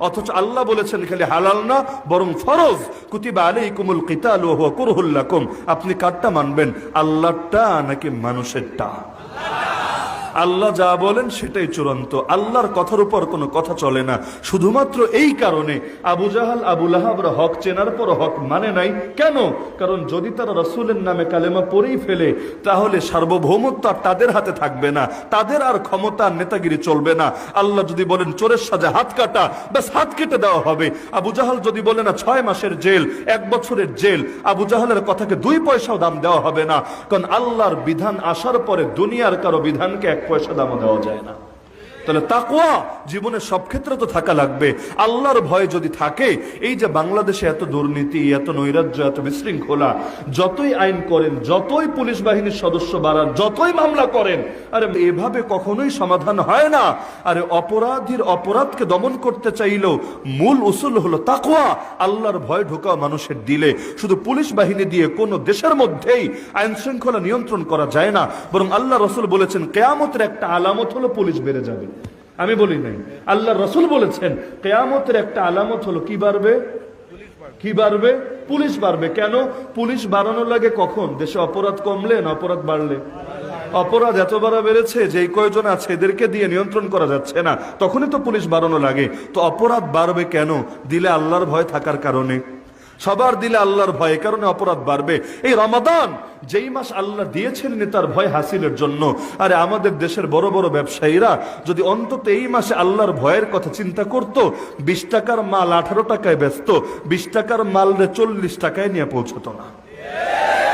অথচ আল্লাহ বলেছেন খালি হালাল না, বরং ফরজ। কুতিবা আলী কুমুল কিতাল আপনি কারটা মানবেন? আল্লাহটা নাকি মানুষের মানুষেরটা? আল্লাহ যা বলেন সেটাই চূড়ান্ত। আল্লাহর কথার উপর কোনো কথা চলে না। শুধুমাত্র এই কারণে আবু জাহাল, আবু লাহাবরা হক চেনার পর হক মানে নাই। কেন? কারণ যদি তারা রসুলের নামে কালেমা পড়েই ফেলে, তাহলে সার্বভৌমত্ব আর তাদের হাতে থাকবে না। তাদের আর ক্ষমতা নেতাগিরি চলবে না। আল্লাহ যদি বলেন চোরের সাজে হাত কাটা, ব্যাস হাত কেটে দেওয়া হবে। আবু জাহাল যদি বলে না ছয় মাসের জেল, এক বছরের জেল, আবু জাহালের কথাকে দুই পয়সাও দাম দেওয়া হবে না। কারণ আল্লাহর বিধান আসার পরে দুনিয়ার কারও বিধানকে এক পয়সা দামও দেওয়া যায় না। তাহলে তাকওয়া জীবনের সব ক্ষেত্রে তো থাকা লাগবে। আল্লাহর ভয় যদি থাকে, এই যে বাংলাদেশে এত দুর্নীতি, এত নৈরাজ্য, এত বিশৃঙ্খলা, যতই আইন করেন, যতই পুলিশ বাহিনীর সদস্য বাড়ান, যতই মামলা করেন, আরে এভাবে কখনোই সমাধান হয় না। আরে অপরাধীর অপরাধকে দমন করতে চাইলেও মূল উসুল হলো তাকওয়া। আল্লাহর ভয় ঢোকা মানুষের দিলে। শুধু পুলিশ বাহিনী দিয়ে কোনো দেশের মধ্যেই আইন শৃঙ্খলা নিয়ন্ত্রণ করা যায় না। বরং আল্লাহ রসুল বলেছেন, কেয়ামতের একটা আলামত হলো পুলিশ বেড়ে যাবে। আমি বলি নাই। আল্লাহ রসুল বলেছেন, কেয়ামতের একটা আলামত হলো কি বাড়বে? কি বাড়বে? পুলিশ বাড়বে। কেন? পুলিশ বাড়ানো লাগে কখন? দেশে অপরাধ কমলে না অপরাধ বাড়লে? অপরাধ এত বাড়া বেড়েছে যে কয়জন আছে এদেরকে দিয়ে নিয়ন্ত্রণ করা যাচ্ছে না। তখনই তো পুলিশ বাড়ানো লাগে। তো অপরাধ বাড়বে কেন? দিলে আল্লাহর ভয় থাকার কারণে। সবার দিলে আল্লাহর ভয় কারণে অপরাধ বাড়বে। এই রমাদান, যেই মাস আল্লাহ দিয়েছেন নেতার ভয় হাসিলের জন্য, আরে আমাদের দেশের বড় বড় ব্যবসায়ীরা যদি অন্তত এই মাসে আল্লাহর ভয়ের কথা চিন্তা করত, বিশ টাকার মাল আঠারো টাকায় ব্যস্ত বিশ টাকার মাল রে চল্লিশ টাকায় নিয়ে পৌঁছতো না।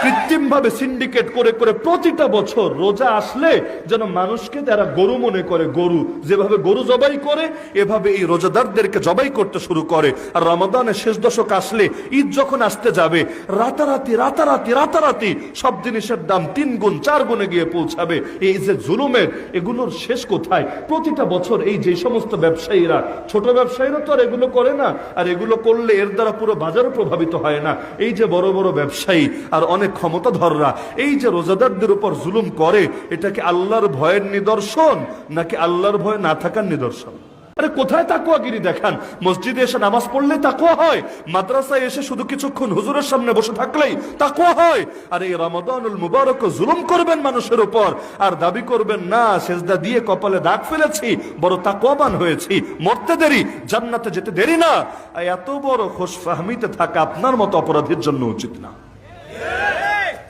কৃত্রিম ভাবে সিন্ডিকেট করে করে প্রতিটা বছর রোজা আসলে যেন মানুষকে তারা গরু মনে করে, গরু যেভাবে গরু জবাই করে, এভাবে এই রোজাদারদেরকে জবাই করতে শুরু করে। আর রমাদানের শেষ দশক আসলে ঈদ যখন আসতে যাবে, রাতারাতি রাতারাতি রাতারাতি সব জিনিসের দাম তিন গুণ, চার গুণে গিয়ে পৌঁছাবে। এই যে জুলুমের, এগুলোর শেষ কোথায়? প্রতিটা বছর এই যে সমস্ত ব্যবসায়ীরা, ছোট ব্যবসায়ীরা তো আর এগুলো করে না, আর এগুলো করলে এর দ্বারা পুরো বাজারও প্রভাবিত হয় না। এই যে বড় বড় ব্যবসায়ী, আর অনেক ক্ষমতাধররা, এই যে রোজাদারদের উপর জুলুম করে, এটা কি আল্লাহর ভয়ের নিদর্শন, নাকি আল্লাহর ভয় না থাকার নিদর্শন? আরে কোথায় তাকুয়াগিরি দেখান? মসজিদে এসে নামাজ পড়লে তাকুয়া হয়, মাদ্রাসায় এসে শুধু কিছুক্ষণ হুজুরের সামনে বসে থাকলেই তাকুয়া হয়। আর এই রমাদানুল মুবারক জুলুম করবেন মানুষের উপর, আর দাবি করবেন, না, সেজদা দিয়ে কপালে দাগ ফেলেছি, বড় তাকুয়াবান হয়েছি, মরতে দেরি, জান্নাতে যেতে দেরি না। এত বড় খোশ ফাহমিতে থাকা আপনার মতো অপরাধীর জন্য উচিত না।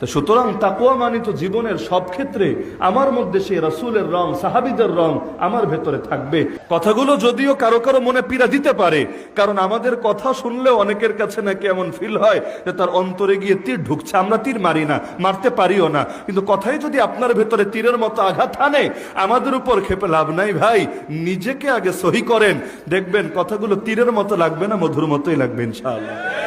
তো সুতরাং তাকুয়া মানিত জীবনের সব ক্ষেত্রে আমার মধ্যে সেই রাসূলের রং, সাহাবিদের রং আমার ভেতরে থাকবে। কথাগুলো যদিও কারও কারও মনে পীড়া দিতে পারে, কারণ আমাদের কথা শুনলে অনেকের কাছে নাকি এমন ফিল হয় যে তার অন্তরে গিয়ে তীর ঢুকছে, আমরা তীর মারি না, মারতে পারিও না। কিন্তু কথাই যদি আপনার ভেতরে তীরের মতো আঘাত আনে, আমাদের উপর খেপে লাভ নাই ভাই। নিজেকে আগে সহি করেন। দেখবেন কথাগুলো তীরের মতো লাগবে না, মধুর মতোই লাগবে ইনশাআল্লাহ।